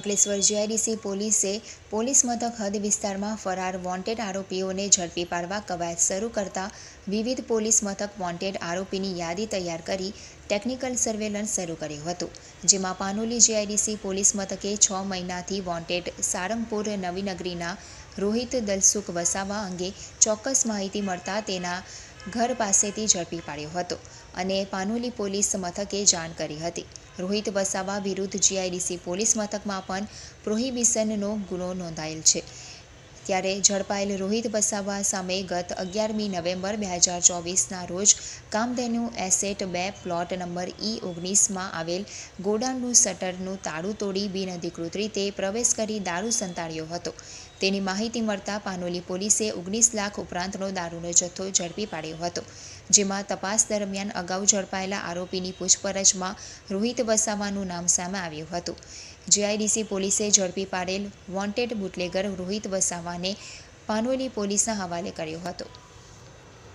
Ankleshwar GIDC પોલીસે police મથક હદ વિસ્તારમાં ફરાર વોન્ટેડ આરોપીઓને ઝડપી પાડવા કવાયત શરૂ કરતા વિવિધ પોલીસ મથક વોન્ટેડ આરોપીની યાદી તૈયાર કરી ટેકનિકલ સર્વેલન્સ શરૂ કર્યું હતું, જેમાં પાનોલી જીઆઈડીસી પોલીસ મથકે છ મહિનાથી વોન્ટેડ સારંગપુર નવીનગરીના રોહિત દલસુખ વસાવા અંગે ચોક્કસ માહિતી મળતા તેના ઘર પાસેથી ઝડપી પાડ્યો હતો. અને પાનોલી પોલીસ મથકે જાણ કરી હતી. રોહિત વસાવા વિરુદ્ધ જીઆઈડીસી પોલીસ મથકમાં પણ પ્રોહિબિશનનો ગુનો નોંધાયેલ છે. ત્યારે ઝડપાયેલ રોહિત વસાવા સામે ગત અગિયારમી નવેમ્બર બે હજાર ચોવીસના રોજ કામધેનુ એસેટ બે પ્લોટ નંબર ઈ ઓગણીસમાં આવેલ ગોડાઉનનું શટરનું તાળું તોડી બિનઅધિકૃત રીતે પ્રવેશ કરી દારૂ સંતાડ્યો હતો. તેની માહિતી મળતા પાનોલી પોલીસે ઓગણીસ લાખ ઉપરાંતનો દારૂનો જથ્થો ઝડપી પાડ્યો હતો, જેમાં તપાસ દરમિયાન અગાઉ ઝડપાયેલા આરોપીની પૂછપરછમાં રોહિત વસાવાનું નામ સામે આવ્યું હતું. જીઆઈડીસી પોલીસે ઝડપી પાડેલ વોન્ટેડ બુટલેગર રોહિત વસાવાને પાનોલી પોલીસના હવાલે કર્યો હતો.